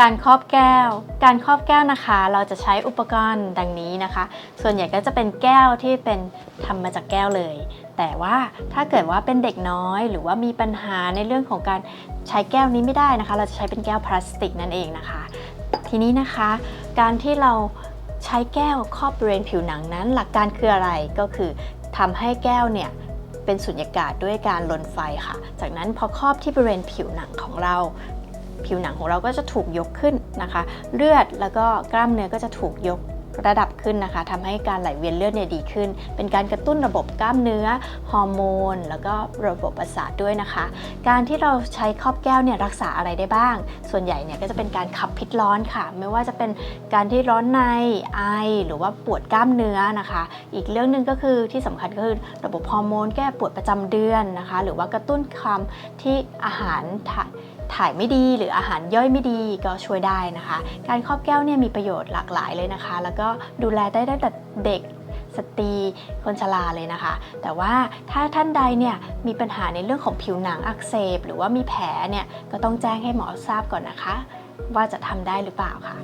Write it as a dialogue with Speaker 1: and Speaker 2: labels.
Speaker 1: การครอบแก้ว การครอบแก้วนะคะ เราจะใช้อุปกรณ์ดังนี้นะคะ ส่วนใหญ่ก็จะเป็นแก้วที่เป็นทำมาจากแก้วเลย แต่ว่าถ้าเกิดว่าเป็นเด็กน้อย หรือว่ามีปัญหาในเรื่องของการใช้แก้วนี้ไม่ได้นะคะ เราจะใช้เป็นแก้วพลาสติกนั่นเองนะคะ ทีนี้นะคะ การที่เราใช้แก้วครอบบริเวณผิวหนังนั้น หลักการคืออะไรก็คือทำให้แก้วเนี่ยเป็นสุญญากาศด้วยการลนไฟค่ะ จากนั้นพอครอบที่บริเวณผิวหนังของเรา ผิวหนังของเราก็จะถูกยกขึ้นนะคะ เลือดแล้วก็กล้ามเนื้อก็จะถูกยกระดับขึ้นนะคะทำให้การไหลเวียนเลือดเนี่ยดีขึ้น เป็นการกระตุ้นระบบกล้ามเนื้อ ฮอร์โมน แล้วก็ระบบประสาทด้วยนะคะ การที่เราใช้ครอบแก้วเนี่ยรักษาอะไรได้บ้าง ส่วนใหญ่เนี่ยก็จะเป็นการขับพิษร้อนค่ะ ไม่ว่าจะเป็นการที่ร้อนใน ไอ หรือว่าปวดกล้ามเนื้อนะคะ อีกเรื่องหนึ่งก็คือที่สำคัญก็คือระบบฮอร์โมน แก้ปวดประจำเดือนนะคะ หรือว่ากระตุ้นความที่อาหาร ถ่ายไม่ดีหรืออาหารย่อยไม่ดีก็ช่วยได้นะคะ การครอบแก้วเนี่ยมีประโยชน์หลากหลายเลยนะคะ แล้วก็ดูแลได้ตั้งแต่เด็กสตรีคนชราเลยนะคะ แต่ว่าถ้าท่านใดเนี่ยมีปัญหาในเรื่องของผิวหนังอักเสบ หรือว่ามีแผลเนี่ยก็ต้องแจ้งให้หมอทราบก่อนนะคะ ว่าจะทำได้หรือเปล่าค่ะ